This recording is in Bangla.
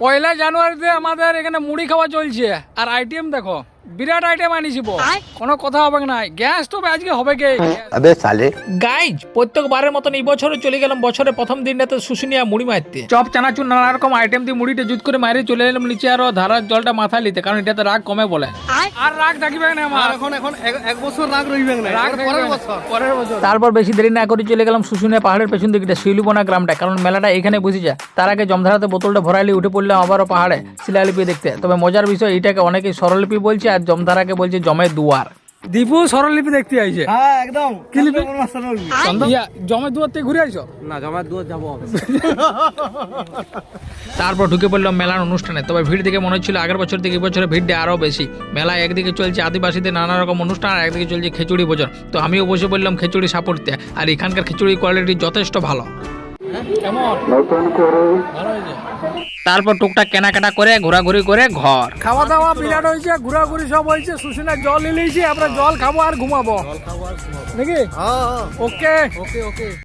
পয়লা জানুয়ারিতে আমাদের এখানে মুড়ি খাওয়া চলছে। আর আইটেম দেখো। বিরাট আইটেম আনিছি কোনো কথা হবে না। গ্যাস তো আজকে হবে কে? আবে সালে। গাইজ প্রত্যেকবারের মতন এই বছরে চলে গেলাম বছরের প্রথম দিনটাতে শুশুনিয়া মুড়ি মারতে। চপ চানাচুর নানা রকম আইটেম দিয়ে মুড়িটা জুত করে মারে চলে এলাম নিচে আরও ধারার জলটা মাথায় নিতে কারণ এটাতে রাগ কমে বলে। আর রাগ থাকবে না আমার। এখন এখন এক বছর রাগ রইবে না। রাগ পরের বছর। পরের বছর। তারপর বেশি দেরি না করে চলে গেলাম শুশুনিয়া পাহাড়ের পেছন দিকে শিলুবনা গ্রামটা কারণ মেলাটা এখানে বসে যায়। তার আগে জমধারাতে বোতলটা ভরাইলে উঠে পড়লাম আবারও পাহাড়ে শিলালিপি দেখতে। তবে মজার বিষয় এটাকে অনেকেই স্বরলিপি বলছে আর জমধারাকে বলছে জমের দুয়ার। দীপু স্বরলিপি দেখতে আইছে। হ্যাঁ একদম। কি লিপি? ইয়া, জমের দুয়ার থেকে ঘুরে আইছো? না জমার দুয়ার যাব তারপর ঢুকে পড়লাম মেলার অনুষ্ঠানে। তবে ভিড় দেখে মনে হচ্ছিল আগের বছর থেকে এই বছরে ভিড়টা আরও বেশি। মেলা একদিকে চলছে আদিবাসীদের নানা রকম অনুষ্ঠান আর একদিকে চলছে খিচুড়ি ভোজন। তো আমিও বসে বললাম খিচুড়ি সাপোর্টতে আর এখানকার খিচুড়ি কোয়ালিটি যথেষ্ট ভালো। তারপর টুকটাক কেনাকাটা করে ঘোরাঘুরি করে ঘর। খাওয়া দাওয়া বিরাট হয়েছে ঘোরাঘুরি সব হয়েছে সুশীলা জল নিয়েছি আমরা জল খাব আর ঘুমাবো। নাকি? ওকে ওকে ওকে